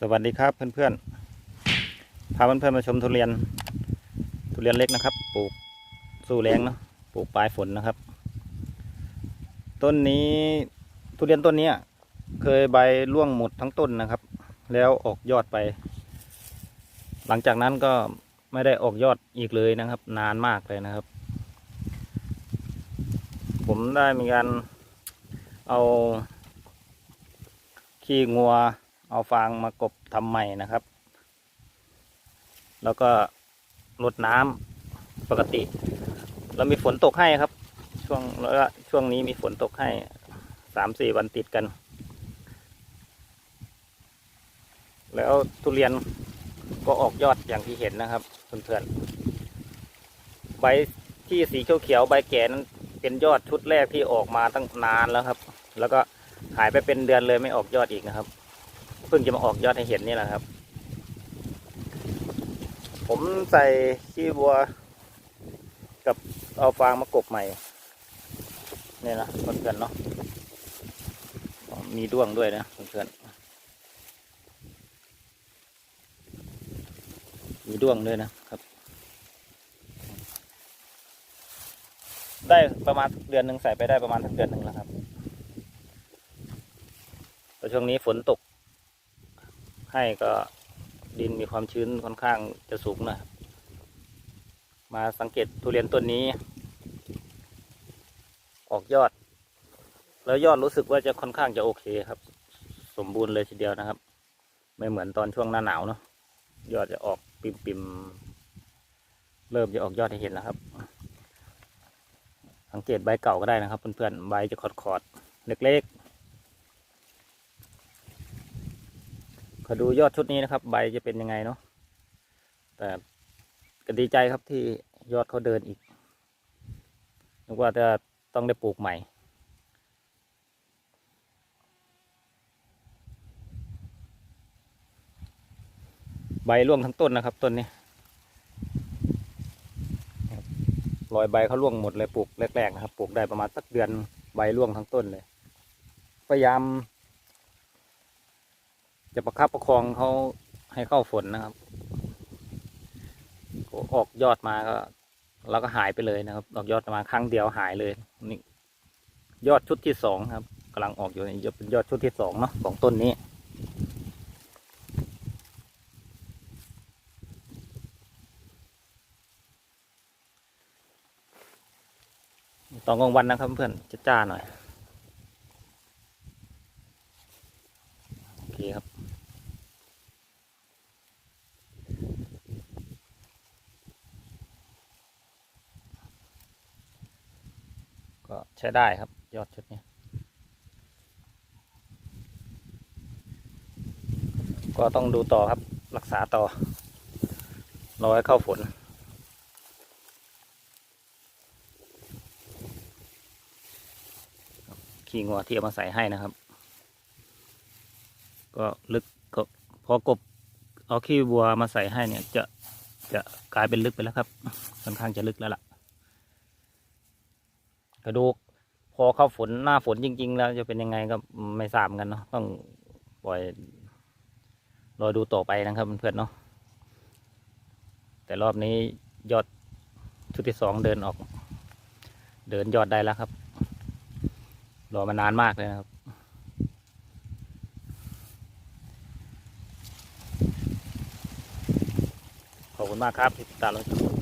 สวัสดีครับเพื่อนๆพาเพื่อนๆมาชมทุเรียน ทุเรียนเล็กนะครับ ปลูกสู้แรงเนาะปลูกปลายฝนนะครับ ต้นนี้ทุเรียนต้นเนี้ยเคยใบร่วงหมดทั้งต้นนะครับ แล้วออกยอดไป หลังจากนั้นก็ไม่ได้ออกยอดอีกเลยนะครับ นานมากเลยนะครับ ผมได้มีการเอาขี้งัว เอาฟางมากบทำใหม่นะครับ แล้วก็รดน้ำปกติ แล้วมีฝนตกให้ครับ ช่วงแล้วช่วงนี้มีฝนตกให้สามสี่วันติดกัน แล้วทุเรียนก็ออกยอดอย่างที่เห็นนะครับเพื่อนๆใบที่สีเขียวๆใบแก่นั้นเป็นยอดชุดแรกที่ออกมาตั้งนานแล้วครับ แล้วก็หายไปเป็นเดือนเลยไม่ออกยอดอีกนะครับ พิ่งจะมาออกยอดให้เห็นนี่แหละครับ ผมใส่ขี้วัว กับเอาฟางมากบใหม่นี่นะเพื่อนๆเนาะมีด้วงด้วยนะเพื่อนๆมีด้วงด้วยนะครับ ได้ประมาณเดือนหนึ่งใส่ไปได้ประมาณสักเดือนหนึ่งแล้วครับแต่ช่วงนี้ฝนตก ให้ก็ดินมีความชื้นค่อนข้างจะสูงนะครับมาสังเกตทุเรียนต้นนี้ ออกยอด แล้วยอดรู้สึกว่าจะค่อนข้างจะโอเคครับ สมบูรณ์เลยทีเดียวนะครับ ไม่เหมือนตอนช่วงหน้าหนาวเนาะยอดจะออกปิมปิมๆเริ่มจะออกยอดให้เห็นแล้วครับ สังเกตใบเก่าก็ได้นะครับเพื่อนๆใบจะขอดๆเล็กๆ ขอดูยอดชุดนี้นะครับ ใบจะเป็นยังไงเนาะแต่ก็ดีใจครับที่ยอดเขาเดินอีกนึกว่าจะต้องได้ปลูกใหม่ ใบร่วงทั้งต้นนะครับต้นนี้รอยใบเขาร่วงหมดเลยปลูกแรกๆนะครับ ปลูกได้ประมาณสักเดือนใบร่วงทั้งต้นเลย พยายาม จะประคับประคองเขาให้เข้าฝนนะครับ ออกยอดมาก็แล้วก็หายไปเลยนะครับ ออกยอดมาครั้งเดียวหายเลยนี่ยอดชุดที่สองครับกำลังออกอยู่นี่จะเป็นยอดชุดที่สองเนาะของต้นนี้ ตอนกลางวันนะครับเพื่อนจะจ้าหน่อย โอเคครับ ก็ใช้ได้ครับ ยอดชุดนี้ ก็ต้องดูต่อครับรักษาต่อรอให้เข้าฝนขี้งัวที่เอามาใส่ให้นะครับ ก็ลึกก็พอกบเอาขี้วัวมาใส่ให้เนี่ยจะจะกลายเป็นลึกไปแล้วครับค่อนข้างจะลึกแล้วล่ะ กระดูกพอเข้าฝนหน้าฝนจริง ๆ แล้วจะเป็นยังไงก็ไม่ทราบกันเนาะต้องปล่อยรอดูต่อไปนะครับเพื่อนๆเนาะแต่รอบนี้ยอดชุดที่สองเดินออก เดินยอดได้แล้วครับ รอมานานมากเลยนะครับ ขอบคุณมากครับที่ติดตามรับชม